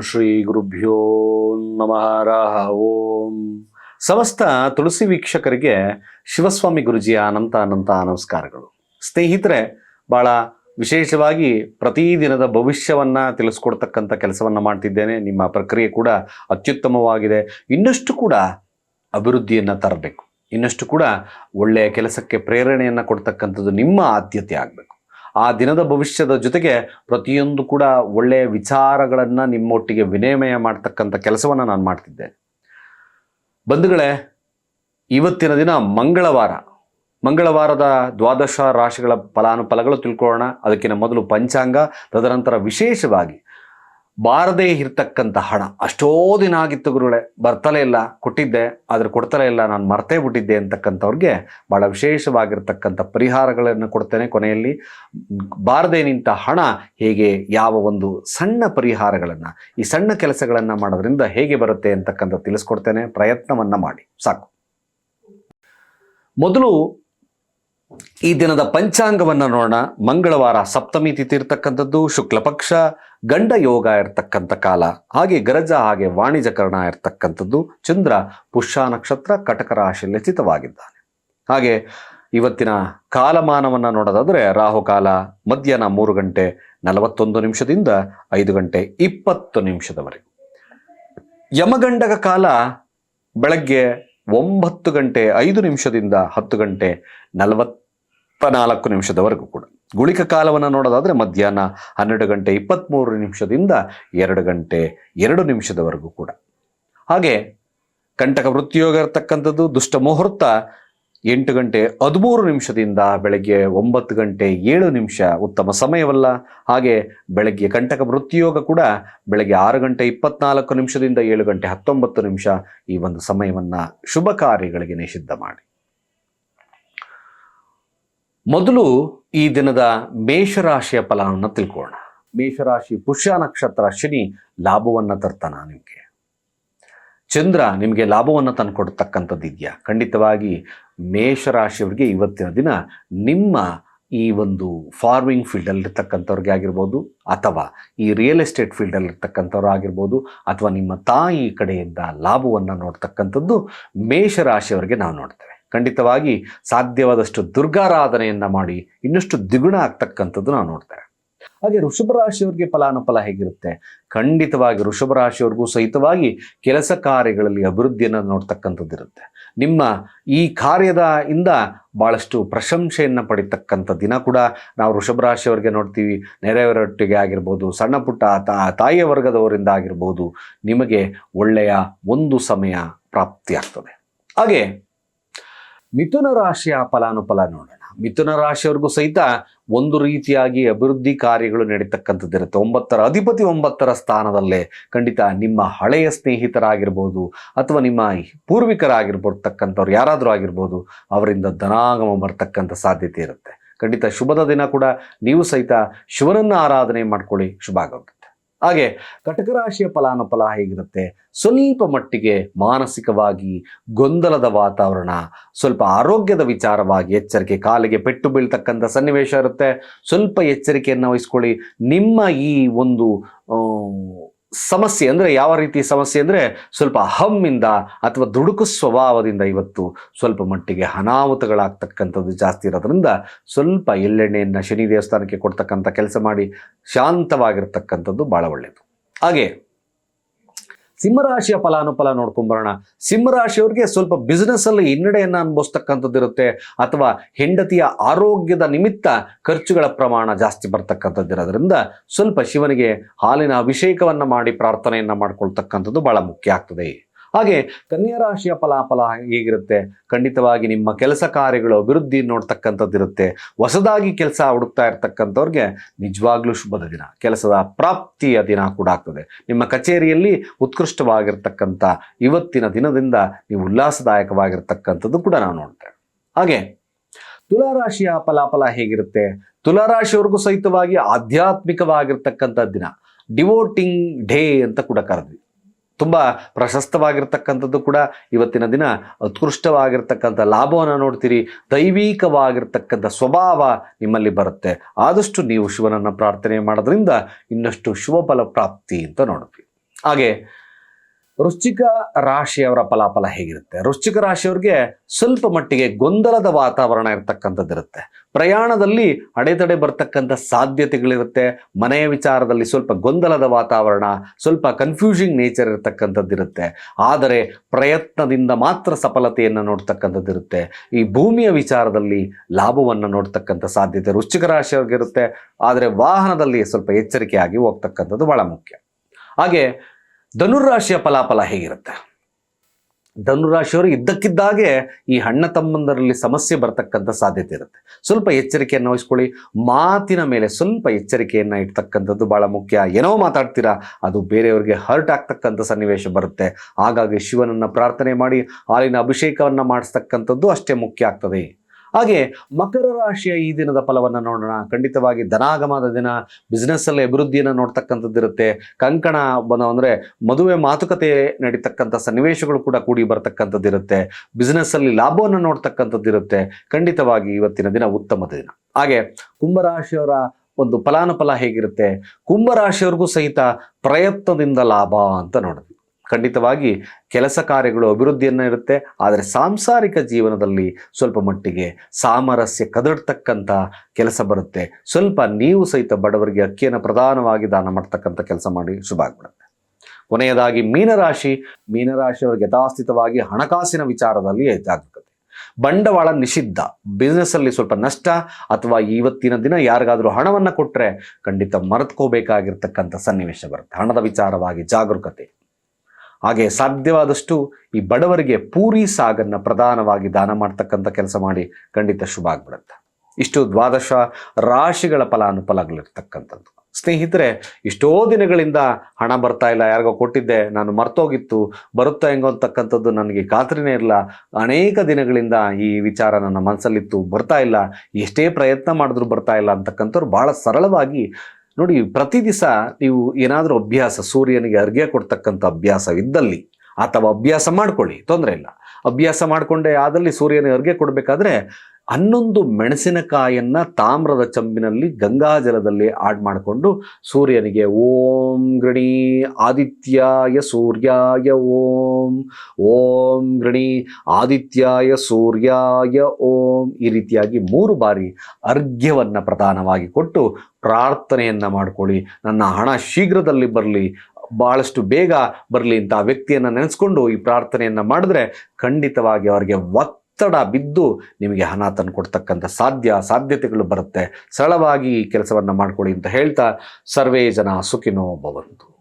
ಶ್ರೀ ಗುರುಭ್ಯೋ ನಮಃ, ರಾಹ, ಓಂ. ಸಮಸ್ತ ತುಳಸಿ ವೀಕ್ಷಕರಿಗೆ ಶಿವಸ್ವಾಮಿ ಗುರುಜಿಯ ಅನಂತ ಅನಂತ ನಮಸ್ಕಾರಗಳು. ಸ್ನೇಹಿತರೆ, ಬಹಳ ವಿಶೇಷವಾಗಿ ಪ್ರತಿದಿನದ ಭವಿಷ್ಯವನ್ನು ತಿಳಿಸ್ಕೊಡ್ತಕ್ಕಂಥ ಕೆಲಸವನ್ನು ಮಾಡ್ತಿದ್ದೇನೆ. ನಿಮ್ಮ ಪ್ರಕ್ರಿಯೆ ಕೂಡ ಅತ್ಯುತ್ತಮವಾಗಿದೆ. ಇನ್ನಷ್ಟು ಕೂಡ ಅಭಿವೃದ್ಧಿಯನ್ನು ತರಬೇಕು. ಇನ್ನಷ್ಟು ಕೂಡ ಒಳ್ಳೆಯ ಕೆಲಸಕ್ಕೆ ಪ್ರೇರಣೆಯನ್ನು ಕೊಡ್ತಕ್ಕಂಥದ್ದು ನಿಮ್ಮ ಆದ್ಯತೆ ಆಗಬೇಕು. ಆ ದಿನದ ಭವಿಷ್ಯದ ಜೊತೆಗೆ ಪ್ರತಿಯೊಂದು ಕೂಡ ಒಳ್ಳೆಯ ವಿಚಾರಗಳನ್ನು ನಿಮ್ಮೊಟ್ಟಿಗೆ ವಿನಿಮಯ ಮಾಡ್ತಕ್ಕಂಥ ಕೆಲಸವನ್ನು ನಾನು ಮಾಡ್ತಿದ್ದೆ. ಬಂಧುಗಳೇ, ಇವತ್ತಿನ ದಿನ ಮಂಗಳವಾರ. ಮಂಗಳವಾರದ ದ್ವಾದಶ ರಾಶಿಗಳ ಫಲಾನುಫಲಗಳು ತಿಳ್ಕೊಳ್ಳೋಣ. ಅದಕ್ಕಿಂತ ಮೊದಲು ಪಂಚಾಂಗ, ತದನಂತರ ವಿಶೇಷವಾಗಿ ಬಾರದೇ ಇರ್ತಕ್ಕಂಥ ಹಣ. ಅಷ್ಟೋ ದಿನ ಆಗಿತ್ತು ಗುರುಗಳೇ, ಬರ್ತಲೇ ಇಲ್ಲ, ಕೊಟ್ಟಿದ್ದೆ, ಆದರೆ ಕೊಡ್ತಲೇ ಇಲ್ಲ, ನಾನು ಮರ್ತೇ ಬಿಟ್ಟಿದ್ದೆ ಅಂತಕ್ಕಂಥವ್ರಿಗೆ ಭಾಳ ವಿಶೇಷವಾಗಿರ್ತಕ್ಕಂಥ ಪರಿಹಾರಗಳನ್ನು ಕೊಡ್ತೇನೆ ಕೊನೆಯಲ್ಲಿ. ಬಾರದೇ ನಿಂತ ಹಣ ಹೇಗೆ ಯಾವ ಒಂದು ಸಣ್ಣ ಪರಿಹಾರಗಳನ್ನು, ಈ ಸಣ್ಣ ಕೆಲಸಗಳನ್ನು ಮಾಡೋದ್ರಿಂದ ಹೇಗೆ ಬರುತ್ತೆ ಅಂತಕ್ಕಂಥ ತಿಳಿಸ್ಕೊಡ್ತೇನೆ. ಪ್ರಯತ್ನವನ್ನು ಮಾಡಿ. ಸಾಕು. ಮೊದಲು ಈ ದಿನದ ಪಂಚಾಂಗವನ್ನು ನೋಡೋಣ. ಮಂಗಳವಾರ ಸಪ್ತಮಿ ತಿಥಿ ಇರ್ತಕ್ಕಂಥದ್ದು ಶುಕ್ಲ ಪಕ್ಷ ಗಂಡ ಯೋಗ ಇರ್ತಕ್ಕಂಥ ಕಾಲ, ಹಾಗೆ ಗರಜ, ಹಾಗೆ ವಾಣಿಜ್ಯಕರಣ ಇರ್ತಕ್ಕಂಥದ್ದು, ಚಂದ್ರ ಪುಷ್ಯ ನಕ್ಷತ್ರ ಕಟಕ ರಾಶಿಯಲ್ಲಿ ಸ್ಥಿತವಾಗಿದ್ದಾನೆ ಹಾಗೆ ಇವತ್ತಿನ ಕಾಲಮಾನವನ್ನು ನೋಡೋದಾದರೆ ರಾಹುಕಾಲ ಮಧ್ಯಾಹ್ನ ಮೂರು ಗಂಟೆ ನಲವತ್ತೊಂದು ನಿಮಿಷದಿಂದ ಐದು ಗಂಟೆ ಇಪ್ಪತ್ತು ನಿಮಿಷದವರೆಗೆ. ಯಮಗಂಡಕ ಕಾಲ ಬೆಳಗ್ಗೆ ಒಂಬತ್ತು ಗಂಟೆ ಐದು ನಿಮಿಷದಿಂದ ಹತ್ತು ಗಂಟೆ ನಲವತ್ತ ನಾಲ್ಕು ನಿಮಿಷದವರೆಗೂ ಕೂಡ. ಗುಳಿಕ ಕಾಲವನ್ನು ನೋಡೋದಾದರೆ ಮಧ್ಯಾಹ್ನ ಹನ್ನೆರಡು ಗಂಟೆ ಇಪ್ಪತ್ತ್ಮೂರು ನಿಮಿಷದಿಂದ ಎರಡು ಗಂಟೆ ಎರಡು ನಿಮಿಷದವರೆಗೂ ಕೂಡ. ಹಾಗೆ ಕಂಟಕ ವೃತ್ತಿಯೋಗ ಇರತಕ್ಕಂಥದ್ದು, ದುಷ್ಟ ಮುಹೂರ್ತ ಎಂಟು ಗಂಟೆ ಹದಿಮೂರು ನಿಮಿಷದಿಂದ ಬೆಳಗ್ಗೆ ಒಂಬತ್ತು ಗಂಟೆ ಏಳು ನಿಮಿಷ ಉತ್ತಮ ಸಮಯವಲ್ಲ. ಹಾಗೆ ಬೆಳಗ್ಗೆ ಕಂಟಕ ವೃತ್ತಿಯೋಗ ಕೂಡ ಬೆಳಗ್ಗೆ ಆರು ಗಂಟೆ ಇಪ್ಪತ್ನಾಲ್ಕು ನಿಮಿಷದಿಂದ ಏಳು ಗಂಟೆ ಹತ್ತೊಂಬತ್ತು ನಿಮಿಷ ಈ ಒಂದು ಸಮಯವನ್ನ ಶುಭ ಕಾರ್ಯಗಳಿಗೆ ನಿಷಿದ್ಧ ಮಾಡಿ. ಮೊದಲು ಈ ದಿನದ ಮೇಷರಾಶಿಯ ಫಲವನ್ನು ತಿಳ್ಕೊಳ್ಳೋಣ. ಮೇಷರಾಶಿ ಪುಷ್ಯ ನಕ್ಷತ್ರ ಶನಿ ಲಾಭವನ್ನ ತರ್ತಾನ ನಿಮಗೆ. ಚಂದ್ರ ನಿಮಗೆ ಲಾಭವನ್ನು ತಂದುಕೊಡ್ತಕ್ಕಂಥದ್ದು ಇದೆಯಾ ಖಂಡಿತವಾಗಿ ಮೇಷರಾಶಿಯವರಿಗೆ ಇವತ್ತಿನ ದಿನ ನಿಮ್ಮ ಈ ಒಂದು ಫಾರ್ಮಿಂಗ್ ಫೀಲ್ಡಲ್ಲಿರ್ತಕ್ಕಂಥವ್ರಿಗೆ ಆಗಿರ್ಬೋದು, ಅಥವಾ ಈ ರಿಯಲ್ ಎಸ್ಟೇಟ್ ಫೀಲ್ಡಲ್ಲಿರ್ತಕ್ಕಂಥವ್ರು ಆಗಿರ್ಬೋದು, ಅಥವಾ ನಿಮ್ಮ ತಾಯಿ ಕಡೆಯಿಂದ ಲಾಭವನ್ನು ನೋಡ್ತಕ್ಕಂಥದ್ದು ಮೇಷರಾಶಿಯವರಿಗೆ ನಾವು ನೋಡ್ತೇವೆ. ಖಂಡಿತವಾಗಿ ಸಾಧ್ಯವಾದಷ್ಟು ದುರ್ಗಾರಾಧನೆಯನ್ನು ಮಾಡಿ ಇನ್ನಷ್ಟು ದ್ವಿಗುಣ ಆಗ್ತಕ್ಕಂಥದ್ದು ನಾವು ನೋಡ್ತೇವೆ. ಹಾಗೆ ವೃಷಭ ರಾಶಿಯವ್ರಿಗೆ ಫಲಾನುಫಲ ಹೇಗಿರುತ್ತೆ? ಖಂಡಿತವಾಗಿ ಋಷಭ ರಾಶಿಯವ್ರಿಗೂ ಸಹಿತವಾಗಿ ಕೆಲಸ ಕಾರ್ಯಗಳಲ್ಲಿ ಅಭಿವೃದ್ಧಿಯನ್ನು ನೋಡ್ತಕ್ಕಂಥದ್ದು ಇರುತ್ತೆ. ನಿಮ್ಮ ಈ ಕಾರ್ಯದ ಇಂದ ಭಾಳಷ್ಟು ಪ್ರಶಂಸೆಯನ್ನು ಪಡಿತಕ್ಕಂಥ ದಿನ ಕೂಡ ನಾವು ಋಷಭ ರಾಶಿಯವರಿಗೆ ನೋಡ್ತೀವಿ. ನೆರೆಯವರೊಟ್ಟಿಗೆ ಆಗಿರ್ಬೋದು, ಸಣ್ಣ ಪುಟ್ಟ ತಾಯಿಯ ವರ್ಗದವರಿಂದ ಆಗಿರ್ಬೋದು, ನಿಮಗೆ ಒಳ್ಳೆಯ ಒಂದು ಸಮಯ ಪ್ರಾಪ್ತಿಯಾಗ್ತದೆ. ಹಾಗೆ ಮಿಥುನ ರಾಶಿಯ ಫಲಾನುಫಲ ನೋಡೋಣ. ಮಿಥುನ ರಾಶಿಯವ್ರಿಗೂ ಸಹಿತ ಒಂದು ರೀತಿಯಾಗಿ ಅಭಿವೃದ್ಧಿ ಕಾರ್ಯಗಳು ನಡೀತಕ್ಕಂಥದ್ದಿರುತ್ತೆ ಒಂಬತ್ತರ ಅಧಿಪತಿ ಒಂಬತ್ತರ ಸ್ಥಾನದಲ್ಲೇ ಖಂಡಿತ ನಿಮ್ಮ ಹಳೆಯ ಸ್ನೇಹಿತರಾಗಿರ್ಬೋದು ಅಥವಾ ನಿಮ್ಮ ಪೂರ್ವಿಕರಾಗಿರ್ಬರ್ತಕ್ಕಂಥವ್ರು ಯಾರಾದರೂ ಆಗಿರ್ಬೋದು ಅವರಿಂದ ಧನಾಗಮ ಬರ್ತಕ್ಕಂಥ ಸಾಧ್ಯತೆ ಇರುತ್ತೆ. ಖಂಡಿತ ಶುಭದ ದಿನ ಕೂಡ. ನೀವು ಸಹಿತ ಶಿವನನ್ನು ಆರಾಧನೆ ಮಾಡ್ಕೊಳ್ಳಿ. ಶುಭ ಹಾಗೆ ಕಟಕ ರಾಶಿಯ ಫಲಾನುಫಲ ಹೇಗಿರುತ್ತೆ? ಸ್ವಲ್ಪ ಮಟ್ಟಿಗೆ ಮಾನಸಿಕವಾಗಿ ಗೊಂದಲದ ವಾತಾವರಣ, ಸ್ವಲ್ಪ ಆರೋಗ್ಯದ ವಿಚಾರವಾಗಿ ಎಚ್ಚರಿಕೆ, ಕಾಲಿಗೆ ಪೆಟ್ಟು ಬೀಳ್ತಕ್ಕಂಥ ಸನ್ನಿವೇಶ ಇರುತ್ತೆ. ಸ್ವಲ್ಪ ಎಚ್ಚರಿಕೆಯನ್ನು ವಹಿಸ್ಕೊಳ್ಳಿ. ನಿಮ್ಮ ಈ ಒಂದು ಸಮಸ್ಯೆ ಅಂದರೆ ಯಾವ ರೀತಿ ಸಮಸ್ಯೆ ಅಂದರೆ ಸ್ವಲ್ಪ ಅಹಮ್ಮಿಂದ ಅಥವಾ ದುಡುಕು ಸ್ವಭಾವದಿಂದ ಇವತ್ತು ಸ್ವಲ್ಪ ಮಟ್ಟಿಗೆ ಅನಾಹುತಗಳಾಗ್ತಕ್ಕಂಥದ್ದು ಜಾಸ್ತಿ ಇರೋದ್ರಿಂದ ಸ್ವಲ್ಪ ಎಳ್ಳೆಣ್ಣೆಯನ್ನು ಶನಿ ದೇವಸ್ಥಾನಕ್ಕೆ ಕೊಡ್ತಕ್ಕಂಥ ಕೆಲಸ ಮಾಡಿ ಶಾಂತವಾಗಿರ್ತಕ್ಕಂಥದ್ದು ಭಾಳ ಒಳ್ಳೆಯದು ಹಾಗೆ ಸಿಂಹರಾಶಿಯ ಫಲಾನುಫಲ ನೋಡ್ಕೊಂಬರೋಣ. ಸಿಂಹರಾಶಿಯವ್ರಿಗೆ ಸ್ವಲ್ಪ ಬಿಸ್ನೆಸ್ ಅಲ್ಲಿ ಹಿನ್ನಡೆಯನ್ನು ಅನುಭವಿಸ್ತಕ್ಕಂಥದ್ದು ಇರುತ್ತೆ ಅಥವಾ ಹೆಂಡತಿಯ ಆರೋಗ್ಯದ ನಿಮಿತ್ತ ಖರ್ಚುಗಳ ಪ್ರಮಾಣ ಜಾಸ್ತಿ ಬರ್ತಕ್ಕಂಥದ್ದಿರೋದ್ರಿಂದ ಸ್ವಲ್ಪ ಶಿವನಿಗೆ ಹಾಲಿನ ಅಭಿಷೇಕವನ್ನು ಮಾಡಿ ಪ್ರಾರ್ಥನೆಯನ್ನ ಮಾಡ್ಕೊಳ್ತಕ್ಕಂಥದ್ದು ಬಹಳ ಮುಖ್ಯ ಆಗ್ತದೆ. ಹಾಗೆ ಕನ್ಯಾ ರಾಶಿಯ ಫಲಾಫಲ ಹೇಗಿರುತ್ತೆ? ಖಂಡಿತವಾಗಿ ನಿಮ್ಮ ಕೆಲಸ ಕಾರ್ಯಗಳು, ಅಭಿವೃದ್ಧಿ ನೋಡ್ತಕ್ಕಂಥದ್ದು ಇರುತ್ತೆ. ಹೊಸದಾಗಿ ಕೆಲಸ ಹುಡುಕ್ತಾ ಇರ್ತಕ್ಕಂಥವ್ರಿಗೆ ನಿಜವಾಗ್ಲೂ ಶುಭದ ದಿನ. ಕೆಲಸದ ಪ್ರಾಪ್ತಿಯ ದಿನ ಕೂಡ ಆಗ್ತದೆ. ನಿಮ್ಮ ಕಚೇರಿಯಲ್ಲಿ ಉತ್ಕೃಷ್ಟವಾಗಿರ್ತಕ್ಕಂಥ ಇವತ್ತಿನ ದಿನದಿಂದ ನೀವು ಉಲ್ಲಾಸದಾಯಕವಾಗಿರ್ತಕ್ಕಂಥದ್ದು ಕೂಡ ನಾವು ನೋಡ್ತೇವೆ. ಹಾಗೆ ತುಲಾರಾಶಿಯ ಫಲಾಫಲ ಹೇಗಿರುತ್ತೆ? ತುಲಾರಾಶಿಯವ್ರಿಗೂ ಸಹಿತವಾಗಿ ಆಧ್ಯಾತ್ಮಿಕವಾಗಿರ್ತಕ್ಕಂಥ ದಿನ. ಡಿವೋಟಿಂಗ್ ಡೇ ಅಂತ ಕೂಡ ಕರೆದ್ವಿ. ತುಂಬ ಪ್ರಶಸ್ತವಾಗಿರ್ತಕ್ಕಂಥದ್ದು ಕೂಡ ಇವತ್ತಿನ ದಿನ ಉತ್ಕೃಷ್ಟವಾಗಿರ್ತಕ್ಕಂಥ ಲಾಭವನ್ನು ನೋಡ್ತೀರಿ, ದೈವಿಕವಾಗಿರ್ತಕ್ಕಂಥ ಸ್ವಭಾವ ನಿಮ್ಮಲ್ಲಿ ಬರುತ್ತೆ. ಆದಷ್ಟು ನೀವು ಶಿವನನ್ನು ಪ್ರಾರ್ಥನೆ ಮಾಡೋದ್ರಿಂದ ಇನ್ನಷ್ಟು ಶುಭ ಫಲ ಪ್ರಾಪ್ತಿ ಅಂತ ನೋಡ್ತೀವಿ. ಹಾಗೆ ವೃಶ್ಚಿಕ ರಾಶಿಯವರ ಫಲಾಫಲ ಹೇಗಿರುತ್ತೆ? ವೃಶ್ಚಿಕ ರಾಶಿಯವರಿಗೆ ಸ್ವಲ್ಪ ಮಟ್ಟಿಗೆ ಗೊಂದಲದ ವಾತಾವರಣ ಇರತಕ್ಕಂಥದ್ದಿರುತ್ತೆ ಪ್ರಯಾಣದಲ್ಲಿ ಅಡೆತಡೆ ಬರ್ತಕ್ಕಂಥ ಸಾಧ್ಯತೆಗಳಿರುತ್ತೆ. ಮನೆಯ ವಿಚಾರದಲ್ಲಿ ಸ್ವಲ್ಪ ಗೊಂದಲದ ವಾತಾವರಣ, ಸ್ವಲ್ಪ ಕನ್ಫ್ಯೂಷಿಂಗ್ ನೇಚರ್ ಇರತಕ್ಕಂಥದ್ದಿರುತ್ತೆ ಆದರೆ ಪ್ರಯತ್ನದಿಂದ ಮಾತ್ರ ಸಫಲತೆಯನ್ನು ನೋಡ್ತಕ್ಕಂಥದ್ದಿರುತ್ತೆ ಈ ಭೂಮಿಯ ವಿಚಾರದಲ್ಲಿ ಲಾಭವನ್ನು ನೋಡ್ತಕ್ಕಂಥ ಸಾಧ್ಯತೆ ವೃಶ್ಚಿಕ ರಾಶಿಯವರಿಗಿರುತ್ತೆ. ಆದರೆ ವಾಹನದಲ್ಲಿ ಸ್ವಲ್ಪ ಎಚ್ಚರಿಕೆಯಾಗಿ ಹೋಗ್ತಕ್ಕಂಥದ್ದು ಬಹಳ ಮುಖ್ಯ. ಹಾಗೆ ಧನುರಾಶಿಯ ಫಲಾಫಲ ಹೇಗಿರುತ್ತೆ? ಧನುರಾಶಿಯವರು ಇದ್ದಕ್ಕಿದ್ದಾಗೆ ಈ ಅಣ್ಣ ತಮ್ಮಂದರಲ್ಲಿ ಸಮಸ್ಯೆ ಬರತಕ್ಕಂಥ ಸಾಧ್ಯತೆ ಇರುತ್ತೆ. ಸ್ವಲ್ಪ ಎಚ್ಚರಿಕೆಯನ್ನು ವಹಿಸ್ಕೊಳ್ಳಿ. ಮಾತಿನ ಮೇಲೆ ಸ್ವಲ್ಪ ಎಚ್ಚರಿಕೆಯನ್ನು ಇಡ್ತಕ್ಕಂಥದ್ದು ಬಹಳ ಮುಖ್ಯ. ಏನೋ ಮಾತಾಡ್ತೀರಾ, ಅದು ಬೇರೆಯವರಿಗೆ ಹರ್ಟ್ ಆಗ್ತಕ್ಕಂಥ ಸನ್ನಿವೇಶ ಬರುತ್ತೆ. ಹಾಗಾಗಿ ಶಿವನನ್ನು ಪ್ರಾರ್ಥನೆ ಮಾಡಿ, ಹಾಲಿನ ಅಭಿಷೇಕವನ್ನು ಮಾಡಿಸ್ತಕ್ಕಂಥದ್ದು ಅಷ್ಟೇ ಮುಖ್ಯ ಆಗ್ತದೆ. ಹಾಗೆ ಮಕರ ರಾಶಿಯ ಈ ದಿನದ ಫಲವನ್ನು ನೋಡೋಣ. ಖಂಡಿತವಾಗಿ ಧನಾಗಮದ ದಿನ ಬಿಸ್ನೆಸ್ಸಲ್ಲಿ ಅಭಿವೃದ್ಧಿಯನ್ನು ನೋಡ್ತಕ್ಕಂಥದ್ದಿರುತ್ತೆ ಕಂಕಣ ಬನ ಅಂದರೆ ಮದುವೆ ಮಾತುಕತೆ ನಡೀತಕ್ಕಂಥ ಸನ್ನಿವೇಶಗಳು ಕೂಡ ಕೂಡಿ ಬರ್ತಕ್ಕಂಥದ್ದಿರುತ್ತೆ ಬಿಸ್ನೆಸ್ಸಲ್ಲಿ ಲಾಭವನ್ನು ನೋಡ್ತಕ್ಕಂಥದ್ದಿರುತ್ತೆ ಖಂಡಿತವಾಗಿ ಇವತ್ತಿನ ದಿನ ಉತ್ತಮ ದಿನ. ಹಾಗೆ ಕುಂಭರಾಶಿಯವರ ಒಂದು ಫಲಾನುಫಲ ಹೇಗಿರುತ್ತೆ? ಕುಂಭರಾಶಿಯವ್ರಿಗೂ ಸಹಿತ ಪ್ರಯತ್ನದಿಂದ ಲಾಭ ಅಂತ ನೋಡಿದ್ವಿ ಖಂಡಿತವಾಗಿ ಕೆಲಸ ಕಾರ್ಯಗಳು ಅಭಿವೃದ್ಧಿಯನ್ನು ಇರುತ್ತೆ. ಆದರೆ ಸಾಂಸಾರಿಕ ಜೀವನದಲ್ಲಿ ಸ್ವಲ್ಪ ಮಟ್ಟಿಗೆ ಸಾಮರಸ್ಯ ಕದಡ್ತಕ್ಕಂಥ ಕೆಲಸ ಬರುತ್ತೆ. ಸ್ವಲ್ಪ ನೀವು ಸಹಿತ ಬಡವರಿಗೆ ಅಕ್ಕಿಯನ್ನು ಪ್ರಧಾನವಾಗಿ ದಾನ ಮಾಡ್ತಕ್ಕಂಥ ಕೆಲಸ ಮಾಡಿ ಶುಭ ಆಗ್ಬಿಡುತ್ತೆ. ಕೊನೆಯದಾಗಿ ಮೀನರಾಶಿ. ಮೀನರಾಶಿಯವರಿಗೆ ಯಥಾಸ್ಥಿತವಾಗಿ ಹಣಕಾಸಿನ ವಿಚಾರದಲ್ಲಿ ಜಾಗರೂಕತೆ ಬಂಡವಾಳ ನಿಷಿದ್ಧ. ಬಿಸ್ನೆಸ್ಸಲ್ಲಿ ಸ್ವಲ್ಪ ನಷ್ಟ ಅಥವಾ ಇವತ್ತಿನ ದಿನ ಯಾರಿಗಾದರೂ ಹಣವನ್ನು ಕೊಟ್ಟರೆ ಖಂಡಿತ ಮರೆತ್ಕೋಬೇಕಾಗಿರ್ತಕ್ಕಂಥ ಸನ್ನಿವೇಶ ಬರುತ್ತೆ. ಹಣದ ವಿಚಾರವಾಗಿ ಜಾಗರೂಕತೆ. ಹಾಗೆ ಸಾಧ್ಯವಾದಷ್ಟು ಈ ಬಡವರಿಗೆ ಪೂರಿ ಸಾಗನ್ನು ಪ್ರಧಾನವಾಗಿ ದಾನ ಮಾಡ್ತಕ್ಕಂಥ ಕೆಲಸ ಮಾಡಿ ಖಂಡಿತ ಶುಭ ಆಗ್ಬಿಡುತ್ತೆ. ಇಷ್ಟು ದ್ವಾದಶ ರಾಶಿಗಳ ಫಲಾನುಫಲಗಳಿರ್ತಕ್ಕಂಥದ್ದು. ಸ್ನೇಹಿತರೆ ಎಷ್ಟೋ ದಿನಗಳಿಂದ ಹಣ ಬರ್ತಾ ಇಲ್ಲ, ಯಾರಿಗೋ ಕೊಟ್ಟಿದ್ದೆ, ನಾನು ಮರ್ತೋಗಿತ್ತು, ಬರುತ್ತಾ ಹೆಂಗೋ ಅಂತಕ್ಕಂಥದ್ದು ನನಗೆ ಖಾತ್ರಿನೇ ಇಲ್ಲ. ಅನೇಕ ದಿನಗಳಿಂದ ಈ ವಿಚಾರ ನನ್ನ ಮನಸ್ಸಲ್ಲಿತ್ತು, ಬರ್ತಾ ಇಲ್ಲ, ಎಷ್ಟೇ ಪ್ರಯತ್ನ ಮಾಡಿದ್ರು ಬರ್ತಾ ಇಲ್ಲ ಅಂತಕ್ಕಂಥವ್ರು ಭಾಳ ಸರಳವಾಗಿ ನೋಡಿ, ಪ್ರತಿ ದಿವಸ ನೀವು ಏನಾದರೂ ಅಭ್ಯಾಸ, ಸೂರ್ಯನಿಗೆ ಅರ್ಘ್ಯ ಕೊಡ್ತಕ್ಕಂಥ ಅಭ್ಯಾಸವಿದ್ದಲ್ಲಿ ಅಥವಾ ಅಭ್ಯಾಸ ಮಾಡ್ಕೊಳ್ಳಿ, ತೊಂದರೆ ಇಲ್ಲ. ಅಭ್ಯಾಸ ಮಾಡಿಕೊಂಡೇ ಆದಲ್ಲಿ ಸೂರ್ಯನಿಗೆ ಅರ್ಘ್ಯ ಕೊಡಬೇಕಾದ್ರೆ ಹನ್ನೊಂದು ಮೆಣಸಿನಕಾಯನ್ನ ತಾಮ್ರದ ಚಂಬಿನಲ್ಲಿ ಗಂಗಾಜಲದಲ್ಲಿ ಆಡ್ ಮಾಡಿಕೊಂಡು ಸೂರ್ಯನಿಗೆ ಓಂ ಗಣಿ ಆದಿತ್ಯಾಯ ಸೂರ್ಯಾಯ ಓಂ ಓಂ ಗಣಿ ಆದಿತ್ಯಾಯ ಸೂರ್ಯಾಯ ಓಂ ಈ ರೀತಿಯಾಗಿ ಮೂರು ಬಾರಿ ಅರ್ಘ್ಯವನ್ನು ಪ್ರಧಾನವಾಗಿ ಕೊಟ್ಟು ಪ್ರಾರ್ಥನೆಯನ್ನ ಮಾಡ್ಕೊಳ್ಳಿ. ನನ್ನ ಹಣ ಶೀಘ್ರದಲ್ಲಿ ಬರಲಿ, ಬಹಳಷ್ಟು ಬೇಗ ಬರಲಿ ಅಂತ ಆ ವ್ಯಕ್ತಿಯನ್ನು ನೆನೆಸ್ಕೊಂಡು ಈ ಪ್ರಾರ್ಥನೆಯನ್ನು ಮಾಡಿದ್ರೆ ಖಂಡಿತವಾಗಿ ಅವರಿಗೆ ಒತ್ತಡ ಬಿದ್ದು ನಿಮಗೆ ಹಣ ತಂದು ಕೊಡ್ತಕ್ಕಂಥ ಸಾಧ್ಯ, ಸಾಧ್ಯತೆಗಳು ಬರುತ್ತೆ. ಸರಳವಾಗಿ ಈ ಕೆಲಸವನ್ನು ಮಾಡಿಕೊಳ್ಳಿ ಅಂತ ಹೇಳ್ತಾ ಸರ್ವೇ ಜನ ಸುಖಿನೋ ಭವಂತು.